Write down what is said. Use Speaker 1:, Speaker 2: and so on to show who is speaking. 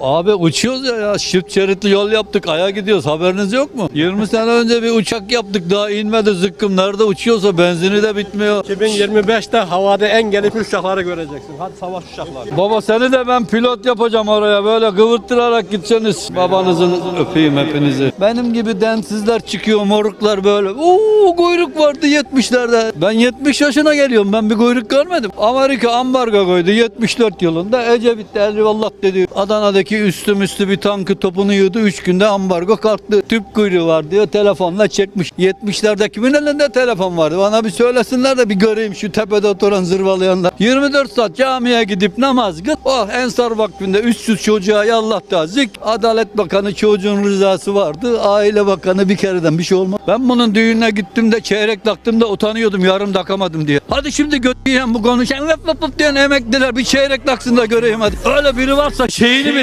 Speaker 1: Abi uçuyoruz ya, ya çift şeritli yol yaptık aya gidiyoruz haberiniz yok mu? 20 sene önce bir uçak yaptık daha inmedi zıkkım nerede uçuyorsa benzini de bitmiyor.
Speaker 2: 2025'te havada en gelişmiş uçakları göreceksin. Hadi savaş uçakları.
Speaker 1: Baba seni de ben pilot yapacağım oraya böyle kıvırttırarak gideceksiniz. Babanızın öpeyim hepinizi. Benim gibi densizler çıkıyor moruklar böyle. Uuu kuyruk vardı 70'lerde. Ben 70 yaşına geliyorum ben bir kuyruk görmedim. Amerika ambargo koydu 74 yılında. Ecevit de eyvallah dedi. Adana'daki üstü müstü bir tankı topunu yığdı 3 günde ambargo kalktı. Tüp kuyruğu var diyor telefonla çekmiş. 70'lerde kimin elinde telefon vardı? Bana bir söylesinler de bir göreyim şu tepede oturan zırvalayanlar. 24 saat camiye gidip namaz kıl. Oh Ensar Vakfı'nda 300 çocuğa yallah tazik. Adalet Bakanı çocuğun rızası vardı. Aile Bakanı bir kereden bir şey olmaz. Ben bunun düğününe gittim de çeyrek taktım da utanıyordum yarım takamadım diye. Hadi şimdi götüyen bu konuşan vıp vıp vıp diyen emekliler bir çeyrek taksın da göreyim hadi. Öyle biri varsa şeyini bile